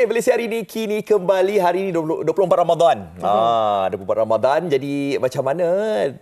Eh, Malaysia hari ini kini kembali hari ini 20, 24 Ramadan. Ah, 24 Ramadan. Jadi macam mana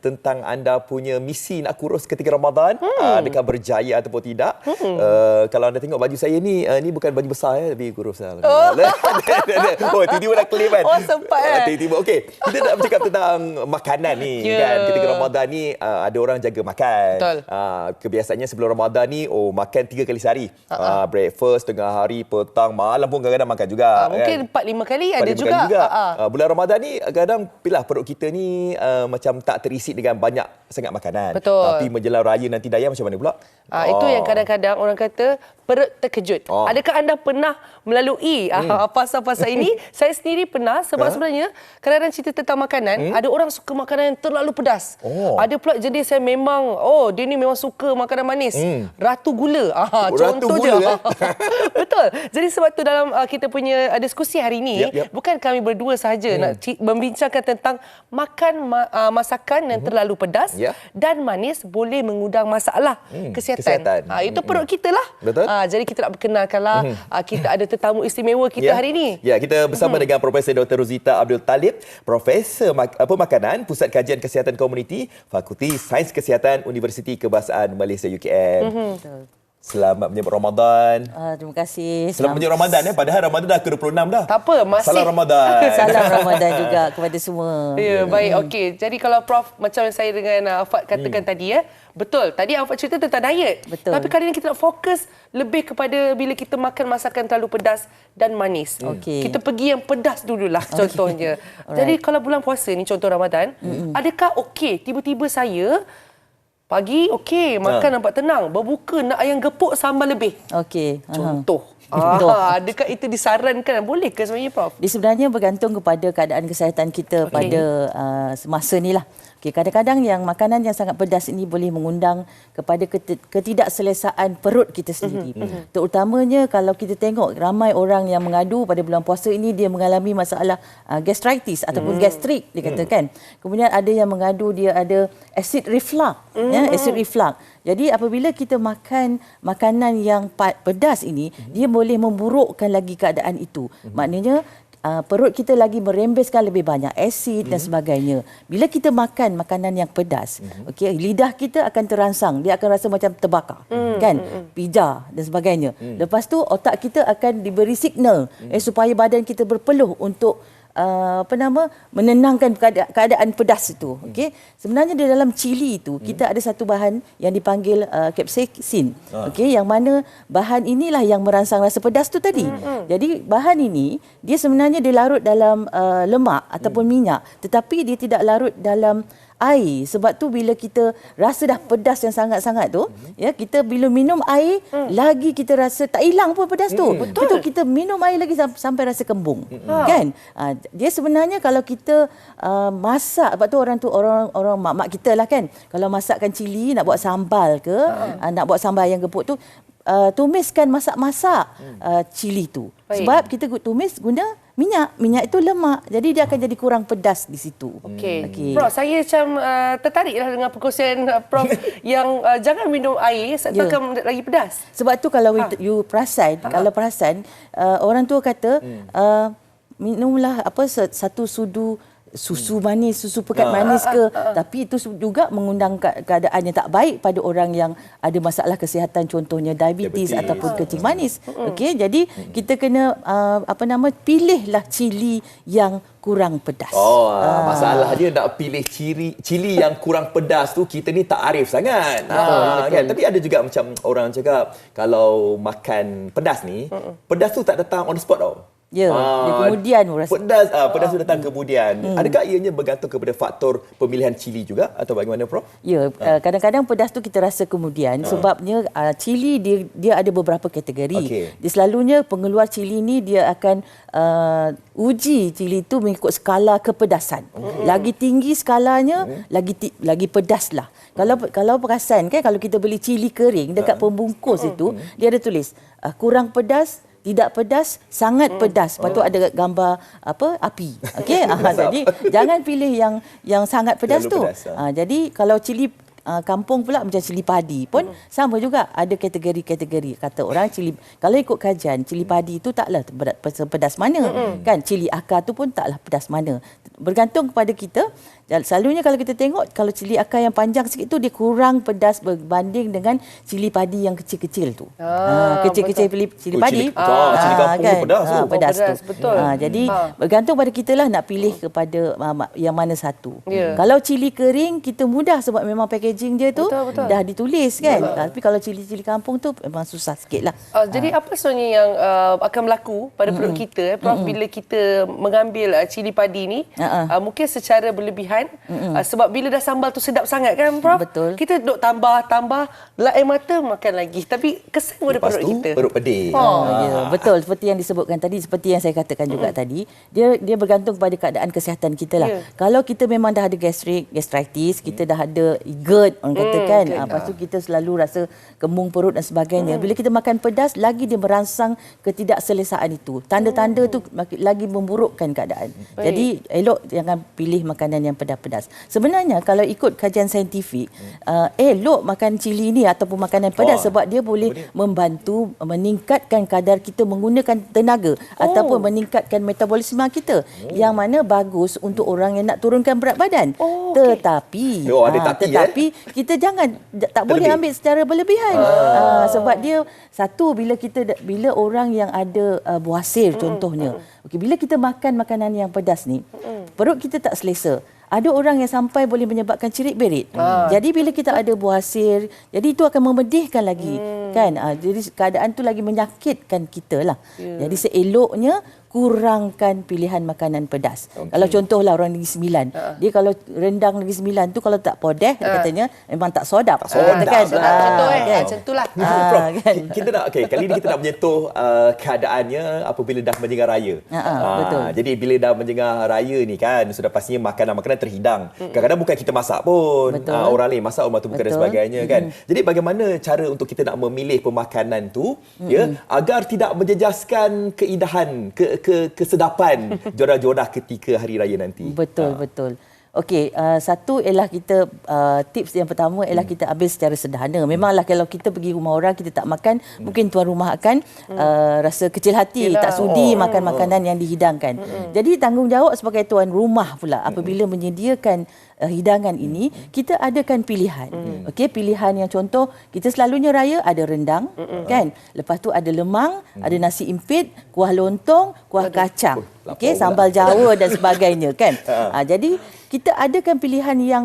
tentang anda punya misi nak kurus ketika Ramadan? Hmm. Ah, adakah berjaya ataupun tidak? Hmm. Uh, kalau anda tengok baju saya ni, uh, ni bukan baju besar ya, tapi kurus lah. Oh, oh tiba-tiba nak claim kan? Oh, sempat eh. Tiba-tiba. Okey, kita nak bercakap tentang makanan ni yeah. kan. Ketika Ramadan ni uh, ada orang jaga makan. Betul. Uh, kebiasaannya sebelum Ramadan ni oh makan tiga kali sehari. Uh-huh. Uh, breakfast, tengah hari, petang, malam pun kadang-kadang makan juga. Ah, mungkin kan? 4 5 kali 4, ada juga. Kali juga. Ah, ah. Uh, bulan Ramadan ni kadang pilah perut kita ni uh, macam tak terisi dengan banyak sangat makanan. Betul. Tapi menjelang raya nanti daya macam mana pula? Ah, itu yang kadang-kadang orang kata perut terkejut. Oh. Adakah anda pernah melalui hmm. ah, fasa-fasa ini? Saya sendiri pernah sebab Huh? sebenarnya kadang-kadang cerita tentang makanan, Hmm? ada orang suka makanan yang terlalu pedas. Oh. Ada pula jenis yang memang oh dia ni memang suka makanan manis. Hmm. Ratu gula. Ah, Oh, ratu contoh gula, je. eh? Betul. Jadi sebab tu dalam uh, kita punya uh, diskusi hari ini Yap, yap. bukan kami berdua sahaja Hmm. nak membincangkan tentang makan ma- uh, masakan yang terlalu pedas Ya. dan manis boleh mengundang masalah Hmm, kesihatan. kesihatan. Ah, itu Hmm, perut kita lah. Betul. Ah, jadi kita nak perkenalkanlah ah, kita ada tetamu istimewa kita hari ini. Ya, kita bersama dengan Profesor Dr. Rosita Abdul Talib, Profesor Mak- apa Makanan, Pusat Kajian Kesihatan Komuniti, Fakulti Sains Kesihatan Universiti Kebahasaan Malaysia UKM. Betul. Selamat menyambut Ramadan. Uh, terima kasih. Selamat menyambut Ramadan ya. Padahal Ramadan dah ke-26 dah. Tak apa, masih- Salam Ramadan. Salam Ramadan juga kepada semua. Ya, baik. Okey. Jadi kalau Prof macam yang saya dengan uh, Afat katakan tadi ya, betul. Tadi Afat cerita tentang diet. Betul. Tapi kali ini kita nak fokus lebih kepada bila kita makan masakan terlalu pedas dan manis. Okey. Kita pergi yang pedas dululah contohnya. Jadi kalau bulan puasa ni contoh Ramadan, adakah okey tiba-tiba saya pagi okey makan Ha. nampak tenang, berbuka nak ayam gepuk sambal lebih. Okey. Aha. Contoh. Ah, adakah itu disarankan? Boleh ke sebenarnya Prof? Dia sebenarnya bergantung kepada keadaan kesihatan kita Okey. pada uh, semasa ni lah. Okay, kadang-kadang yang makanan yang sangat pedas ini boleh mengundang kepada ket- ketidakselesaan perut kita sendiri. Mhm, Terutamanya kalau kita tengok ramai orang yang mengadu pada bulan puasa ini dia mengalami masalah uh, gastritis ataupun gastrik dikatakan. Kemudian ada yang mengadu dia ada acid reflux, ya, acid reflux. Jadi apabila kita makan makanan yang pedas ini, dia boleh memburukkan lagi keadaan itu. Maknanya uh, perut kita lagi merembeskan lebih banyak asid dan sebagainya. Bila kita makan makanan yang pedas, okey, lidah kita akan terangsang, dia akan rasa macam terbakar, kan? Pijar dan sebagainya. Lepas tu otak kita akan diberi signal eh supaya badan kita berpeluh untuk uh, apa nama menenangkan keadaan, keadaan pedas itu okey? Sebenarnya di dalam cili itu kita ada satu bahan yang dipanggil uh, capsaicin okey? Yang mana bahan inilah yang merangsang rasa pedas tu tadi. Jadi bahan ini dia sebenarnya dilarut dalam uh, lemak ataupun minyak tetapi dia tidak larut dalam air. Sebab tu bila kita rasa dah pedas yang sangat-sangat tu ya kita bila minum air lagi kita rasa tak hilang pun pedas tu. Betul. Kita minum air lagi sam- sampai rasa kembung. Kan? Ah, dia sebenarnya kalau kita uh, masak sebab tu orang tu orang orang mak-mak kita lah kan. Kalau masakkan cili nak buat sambal ke uh, nak buat sambal yang gepuk tu uh, tumiskan masak-masak uh, cili tu. Baik. sebab kita tumis guna minyak minyak itu lemak jadi dia akan jadi kurang pedas di situ Okey. Okey. Prof, saya macam uh, tertariklah dengan perkongsian uh, Prof yang uh, jangan minum air sebab Ya. akan lagi pedas. Sebab tu kalau Ha. you perasan, ha. kalau perasan uh, orang tua kata hmm. uh, minumlah apa satu sudu susu manis, susu pekat manis ke, tapi itu juga mengundang ke- keadaan yang tak baik pada orang yang ada masalah kesihatan contohnya diabetes, Diabetes. ataupun kencing manis. Okey, jadi kita kena uh, apa nama pilihlah cili yang kurang pedas. Oh, ah. masalah dia nak pilih ciri cili yang kurang pedas tu kita ni tak arif sangat. Ah, kan? Tapi ada juga macam orang cakap kalau makan pedas ni, pedas tu tak datang on the spot tau. Ya, dia kemudian rasa. Pedas ah, pedas tu datang kemudian. Adakah ianya bergantung kepada faktor pemilihan cili juga atau bagaimana Prof? Ya, uh, kadang-kadang pedas tu kita rasa kemudian sebabnya uh, cili dia dia ada beberapa kategori. Okey. Dia selalunya pengeluar cili ni dia akan uh, uji cili tu mengikut skala kepedasan. Lagi tinggi skalanya, lagi ti, lagi pedas lah. Kalau kalau perasan kan kalau kita beli cili kering dekat pembungkus itu dia ada tulis uh, kurang pedas tidak pedas, sangat pedas. Lepas tu ada gambar apa api. Okey. ah, jadi jangan pilih yang yang sangat pedas Terlalu tu. pedas, ah. Ah, jadi kalau cili uh, kampung pula macam cili padi pun hmm. sama juga ada kategori-kategori. Kata orang cili kalau ikut kajian cili padi itu taklah pedas, mana hmm. kan cili akar tu pun taklah pedas mana. Bergantung kepada kita Selalunya kalau kita tengok kalau cili akar yang panjang sikit tu dia kurang pedas berbanding dengan cili padi yang kecil-kecil tu. Ah, ha, kecil-kecil cili, cili oh, padi. Cili, ah, cili kampung kan? tu pedas ha, tu. Pedas, pedas tu. betul. Ha, jadi ha. bergantung pada kita lah nak pilih kepada uh, yang mana satu. Yeah. Kalau cili kering kita mudah sebab memang packaging dia tu betul, betul. dah ditulis kan. Betul. Tapi kalau cili-cili kampung tu memang susah sikit lah. Uh, jadi apa sebenarnya yang uh, akan berlaku pada perut mm-hmm. kita eh, Prof mm-hmm. bila kita mengambil uh, cili padi ni uh-uh. uh, mungkin secara berlebihan mm-hmm. uh, sebab bila dah sambal tu sedap sangat kan Prof? Betul. Kita duk tambah, tambah, lah air mata makan lagi. Tapi kesan pada perut tu, kita. perut pedih. Oh, ya. Betul, seperti yang disebutkan tadi, seperti yang saya katakan juga mm. tadi, dia dia bergantung kepada keadaan kesihatan kita lah. Yeah. Kalau kita memang dah ada gastrik, gastritis, kita dah ada GERD, orang kata kan, mm, lepas tu kita selalu rasa kemung perut dan sebagainya. Mm. Bila kita makan pedas, lagi dia merangsang ketidakselesaan itu. Tanda-tanda mm. tu lagi memburukkan keadaan. Baik. Jadi, elok jangan pilih makanan yang pedas-pedas. Sebenarnya, kalau ikut kajian saintifik, hmm. uh, elok makan cili ni ataupun makanan pedas oh. sebab dia boleh, boleh membantu meningkatkan kadar kita menggunakan tenaga oh. ataupun meningkatkan metabolisme kita oh. yang mana bagus untuk orang yang nak turunkan berat badan. Oh, tetapi oh, ada ha, tapi, tetapi eh? Kita jangan tak Terlebih. boleh ambil secara berlebihan. Ah. Uh, sebab dia satu bila kita bila orang yang ada uh, buasir mm. contohnya. Okey bila kita makan makanan yang pedas ni, mm. perut kita tak selesa ada orang yang sampai boleh menyebabkan cirit berit. Hmm. Jadi bila kita ada buasir, jadi itu akan memedihkan lagi hmm. kan. Ha, jadi keadaan tu lagi menyakitkan kita lah. Yeah. Jadi seeloknya kurangkan pilihan makanan pedas. Okay. Kalau contohlah orang Negeri Sembilan, uh. dia kalau rendang Negeri Sembilan tu kalau tak podeh uh. katanya memang tak sodap. Tak sodap. Uh, kan? Uh, contoh eh, kan? macam itulah. Uh, kan? Kita nak okay, kali ini kita nak menyentuh uh, keadaannya apabila dah menjengah raya. Uh, uh, uh, betul. Jadi bila dah menjengah raya ni kan sudah pastinya makanan-makanan terhidang. Mm. Kadang-kadang bukan kita masak pun. Uh, orang lain masak rumah tu bukan dan sebagainya mm. kan. Jadi bagaimana cara untuk kita nak memilih pemakanan tu mm. ya agar tidak menjejaskan keindahan ke ke kesedapan jodoh-jodoh ketika hari raya nanti. Betul, ha. betul. Okey, uh, satu ialah kita uh, tips yang pertama ialah hmm. kita ambil secara sederhana. Memanglah kalau kita pergi rumah orang kita tak makan, hmm. mungkin tuan rumah akan hmm. uh, rasa kecil hati, Yelah. tak sudi oh. makan makanan yang dihidangkan. Hmm. Jadi tanggungjawab sebagai tuan rumah pula apabila hmm. menyediakan uh, hidangan ini hmm. kita adakan pilihan. Hmm. Okey, pilihan yang contoh kita selalunya raya ada rendang, hmm. kan? Lepas tu ada lemang, hmm. ada nasi impit, kuah lontong, kuah ada. kacang. Okey, sambal Jawa dan sebagainya, kan? Ha, jadi kita adakan pilihan yang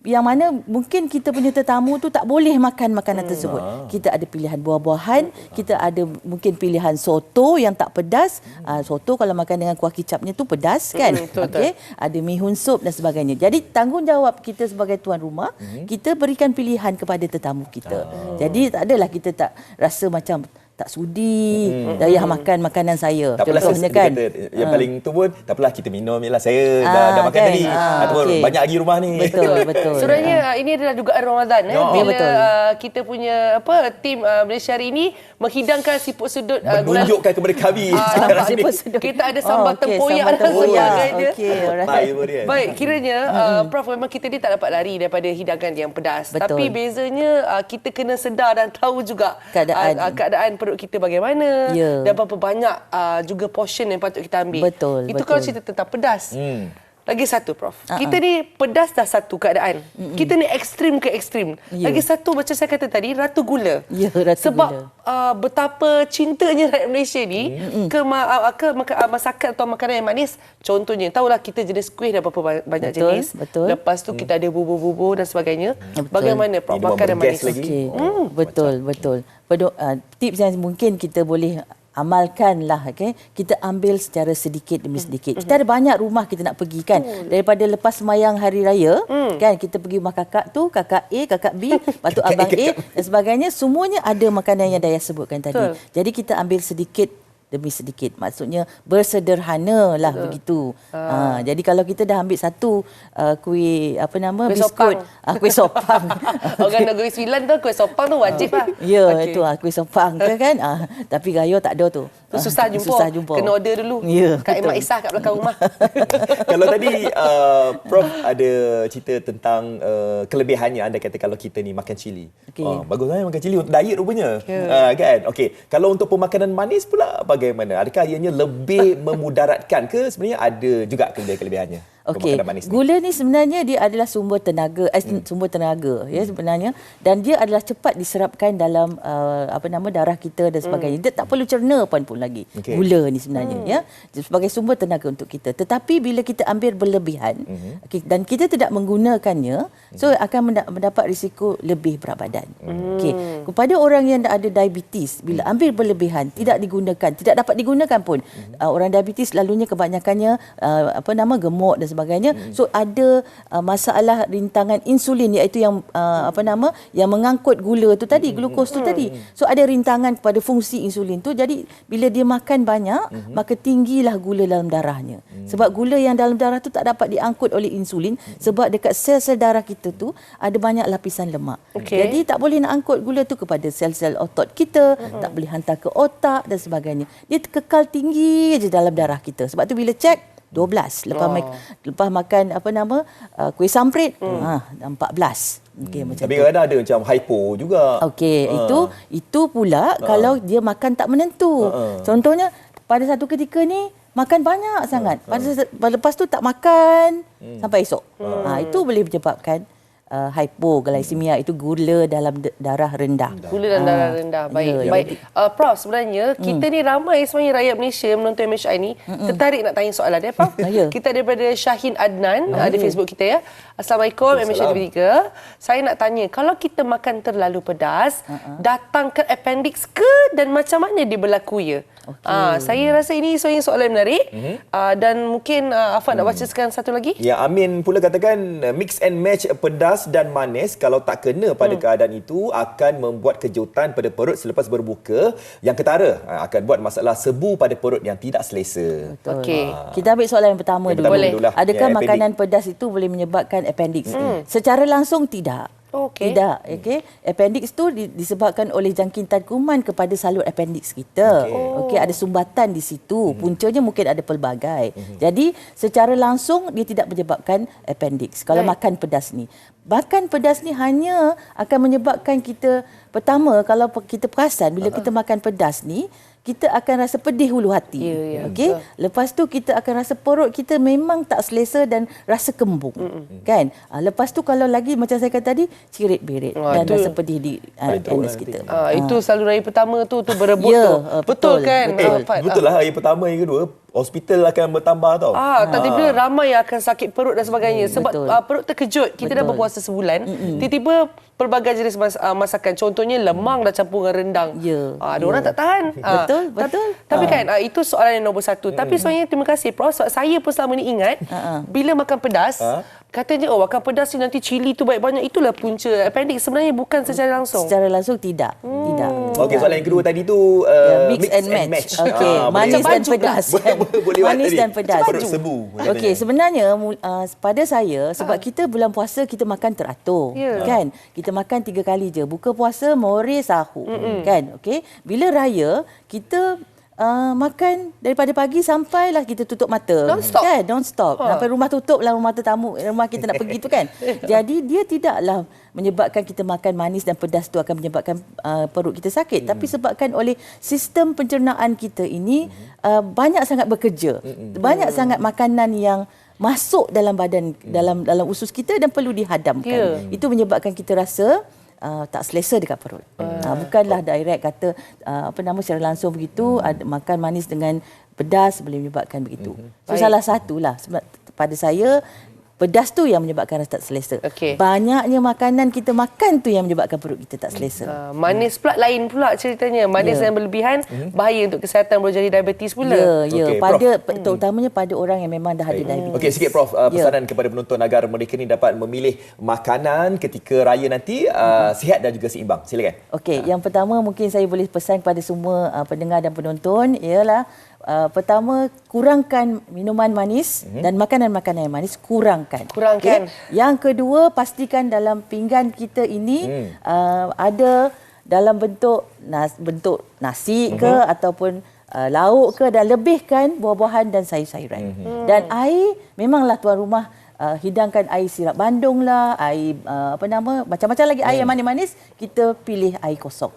yang mana mungkin kita punya tetamu tu tak boleh makan makanan hmm. tersebut. Kita ada pilihan buah-buahan, kita ada mungkin pilihan soto yang tak pedas. Hmm. Uh, soto kalau makan dengan kuah kicapnya tu pedas kan. Hmm, Okey, ada mihun sup dan sebagainya. Jadi tanggungjawab kita sebagai tuan rumah, hmm. kita berikan pilihan kepada tetamu kita. Oh. Jadi tak adalah kita tak rasa macam tak sudi hmm. daya makan makanan saya tak contohnya kan kata, yang ha. paling tu pun tak apalah kita minum jelah saya ha, dah, dah makan kan? tadi ha, ataupun okay. banyak lagi rumah ni betul betul sebenarnya ha. ini adalah dugaan Ramadan eh oh. bila betul. Uh, kita punya apa tim uh, Malaysia hari ini menghidangkan siput sedut uh, menunjukkan kepada kami uh, siput sedut kita ada sambal oh, okay. tempoyak dan sebagainya okay, right. baik kiranya uh, prof memang kita ni tak dapat lari daripada hidangan yang pedas betul. tapi bezanya uh, kita kena sedar dan tahu juga keadaan uh, keadaan perut kita bagaimana yeah. dan berapa banyak uh, juga portion yang patut kita ambil. Betul. Itu betul. kalau cerita tentang pedas. Hmm. Lagi satu Prof. Uh-uh. Kita ni pedas dah satu keadaan. Mm-mm. Kita ni ekstrim ke ekstrim. Yeah. Lagi satu macam saya kata tadi ratu gula. Ya, yeah, ratu Sebab, gula. Sebab uh, betapa cintanya rakyat Malaysia ni Mm-mm. ke, ma- uh, ke maka- uh, masakan atau makanan yang manis. Contohnya, tahulah kita jenis kuih dah berapa banyak betul, jenis. Betul. Lepas tu mm. kita ada bubur-bubur dan sebagainya. Betul. Bagaimana Prof makanan manis? Lagi. Okay. Mm. Betul, betul. Pedo, uh, tips yang mungkin kita boleh amalkanlah okay? kita ambil secara sedikit demi sedikit mm-hmm. kita ada banyak rumah kita nak pergi kan daripada lepas semayang hari raya mm. kan kita pergi rumah kakak tu kakak A kakak B lepas tu abang A dan sebagainya semuanya ada makanan yang Daya sebutkan tadi Betul. jadi kita ambil sedikit demi sedikit. Maksudnya bersederhana lah Betul. begitu. Ha. ha. jadi kalau kita dah ambil satu uh, kuih apa nama kuih biskut, sopang. Uh, kuih sopang. Orang nak kuih sembilan tu kuih sopang tu wajib lah. Ya, okay. itu ah kuih sopang tu kan. Ah, tapi gayo tak ada tu. Susah jumpa. Susah jumpa. Kena order dulu. Ya, Kak Emak. Isah kat belakang rumah. kalau tadi uh, Prof ada cerita tentang uh, kelebihannya anda kata kalau kita ni makan cili. Okey. Oh, bagus kan makan cili untuk diet rupanya. Ya. Uh, kan? Okey. Kalau untuk pemakanan manis pula bagaimana? Adakah ianya lebih memudaratkan ke sebenarnya ada juga kelebihan-kelebihannya? Okey, gula ni sebenarnya dia adalah sumber tenaga, eh, sumber tenaga ya sebenarnya dan dia adalah cepat diserapkan dalam uh, apa nama darah kita dan sebagainya. Dia tak perlu cerna pun pun lagi. Okey. Gula ni sebenarnya ya sebagai sumber tenaga untuk kita. Tetapi bila kita ambil berlebihan okey dan kita tidak menggunakannya, so akan menda- mendapat risiko lebih berat badan. Okey, kepada orang yang ada diabetes bila ambil berlebihan tidak digunakan, tidak dapat digunakan pun. Uh, orang diabetes selalunya kebanyakannya uh, apa nama gemuk dan sebagainya. So ada uh, masalah rintangan insulin iaitu yang uh, apa nama yang mengangkut gula tu tadi, glukos tu tadi. So ada rintangan kepada fungsi insulin tu. Jadi bila dia makan banyak, maka tinggilah gula dalam darahnya. Sebab gula yang dalam darah tu tak dapat diangkut oleh insulin sebab dekat sel-sel darah kita tu ada banyak lapisan lemak. Okey. Jadi tak boleh nak angkut gula tu kepada sel-sel otot kita, tak boleh hantar ke otak dan sebagainya. Dia kekal tinggi je dalam darah kita. Sebab tu bila cek 12 lepas Oh. mak, lepas makan apa nama uh, kuih samprit. Ha 14 okey macam Tapi kadang ada macam hypo juga. okey Ah. itu itu pula kalau dia makan tak menentu. Ha. contohnya pada satu ketika ni makan banyak sangat. Pada se- lepas tu tak makan sampai esok. Ha itu boleh menyebabkan uh, hypoglycemia itu gula dalam d- darah rendah Gula dan darah rendah. Baik. ya, Baik. Uh, Prof, sebenarnya kita ni ramai sebenarnya rakyat Malaysia menonton MHI ni tertarik nak tanya soalan ya, Prof. Ya. Kita daripada Syahin Adnan uh, di Facebook kita ya. Assalamualaikum MHI TV3. Saya nak tanya, kalau kita makan terlalu pedas, datang ke appendix ke dan macam mana dia berlaku ya? Ah, saya rasa ini sebenarnya soalan yang menarik. Ah, dan mungkin uh, Afan nak bacakan satu lagi. Ya Amin pula katakan uh, mix and match pedas dan manis kalau tak kena pada Hmm. keadaan itu akan membuat kejutan pada perut selepas berbuka yang ketara uh, akan buat masalah sebu pada perut yang tidak selesa. Okey. Kita ambil soalan yang pertama Yang dulu. pertama Boleh. dululah. Adakah Ya, makanan pedas itu boleh menyebabkan appendix? Secara langsung tidak. Okey. Tidak, okey. Appendix tu di- disebabkan oleh jangkitan kuman kepada salur appendix kita. Okey, okay, ada sumbatan di situ. Puncanya mungkin ada pelbagai. Jadi, secara langsung dia tidak menyebabkan appendix kalau Baik. makan pedas ni. Makan pedas ni hanya akan menyebabkan kita pertama kalau kita perasan bila kita makan pedas ni kita akan rasa pedih hulu hati. Ya, ya, Okey. betul. Lepas tu kita akan rasa perut kita memang tak selesa dan rasa kembung. Mm-mm. Kan? Ah, lepas tu kalau lagi macam saya kata tadi cirit berit Ah, dan itu- rasa pedih di anus nanti. kita. Ah, itu selalu raya pertama tu tu berebut Ya, tu. ah, betul, betul, kan? betul. Ah, Eh, betul lah yang pertama yang kedua hospital akan bertambah tau. Ah, tak tiba-tiba ramai yang akan sakit perut dan sebagainya sebab betul. uh, perut terkejut. Kita dah Betul. berpuasa sebulan, tiba-tiba pelbagai jenis mas, uh, masakan contohnya lemang dah campur dengan rendang. Ya, Ah, ada ya. orang tak tahan. Ah, Betul, ta- betul. Tapi kan uh, itu soalan yang nombor satu. Tapi sebenarnya terima kasih Prof sebab saya pun selama ni ingat Ah, ah. bila makan pedas Ah. Katanya, oh makan pedas ni nanti cili tu banyak-banyak. Itulah punca appendix. Sebenarnya bukan secara langsung. Secara langsung tidak. Tidak. Okey, soalan yang kedua tadi tu uh, Ya, mix, and match. Okey, Ah, manis dan pedas. Boleh- manis dan pedas. Perut sebu. Okey, sebenarnya uh, pada saya sebab kita bulan puasa kita makan teratur, Ya. kan? Kita makan tiga kali je. Buka puasa, more, sahur, kan? Okey. Bila raya, kita Uh, makan daripada pagi sampailah kita tutup mata. Non-stop? Kan? Non-stop. Ha. Sampai rumah tutup lah rumah tetamu, rumah kita nak pergi tu kan. Jadi dia tidaklah menyebabkan kita makan manis dan pedas tu akan menyebabkan uh, perut kita sakit. Tapi sebabkan oleh sistem pencernaan kita ini uh, banyak sangat bekerja. Banyak sangat makanan yang masuk dalam badan dalam dalam usus kita dan perlu dihadamkan. Ya. Itu menyebabkan kita rasa Uh, tak selesa dekat perut. Uh, bukanlah direct kata uh, apa nama secara langsung begitu ada makan manis dengan pedas boleh menyebabkan begitu. So Baik. salah satulah sebab pada saya pedas tu yang menyebabkan rasa tak selesa. Okey. Banyaknya makanan kita makan tu yang menyebabkan perut kita tak selesa. Uh, manis pula lain pula ceritanya. Manis Ya. yang berlebihan bahaya untuk kesihatan boleh jadi diabetes pula. Ya, ya. Okey, pada terutamanya pada orang yang memang dah ada diabetes. Okey, sikit Prof. Uh, pesanan kepada penonton agar mereka ni dapat memilih makanan ketika raya nanti uh, sihat dan juga seimbang. Silakan. Okey, yang pertama mungkin saya boleh pesan kepada semua uh, pendengar dan penonton ialah uh, pertama kurangkan minuman manis mm-hmm. dan makanan-makanan yang manis kurangkan. Kurangkan. Okey? Yang kedua pastikan dalam pinggan kita ini mm. uh, ada dalam bentuk nas, bentuk nasi ke mm-hmm. ataupun uh, lauk ke dan lebihkan buah-buahan dan sayur-sayuran. Mm-hmm. Dan air memanglah tuan rumah uh, hidangkan air sirap bandung lah, air uh, apa nama, macam-macam lagi air yang manis-manis, kita pilih air kosong.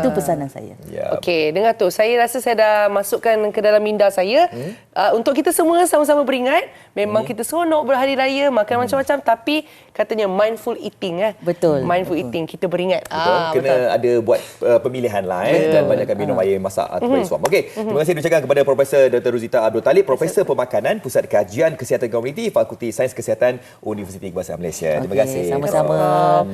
Itu pesanan saya. Ya. Okey, dengar tu. Saya rasa saya dah masukkan ke dalam minda saya. Hmm? Uh, untuk kita semua sama-sama beringat, memang hmm. kita seronok berhari raya, makan hmm. macam-macam tapi katanya mindful eating eh. Betul, Mindful betul. eating, kita beringat. Betul. Ah, Kena ada buat uh, pemilihan lah eh dan banyakkan minum air masak atau air suam. Okey, terima kasih diucapkan kepada Profesor Dr. Ruzita Abdul Talib, Profesor Pemakanan Pusat Kajian Kesihatan Komuniti Fakulti Sains Kesihatan Universiti Kebangsaan Malaysia. Terima Okey, kasih. Sama-sama.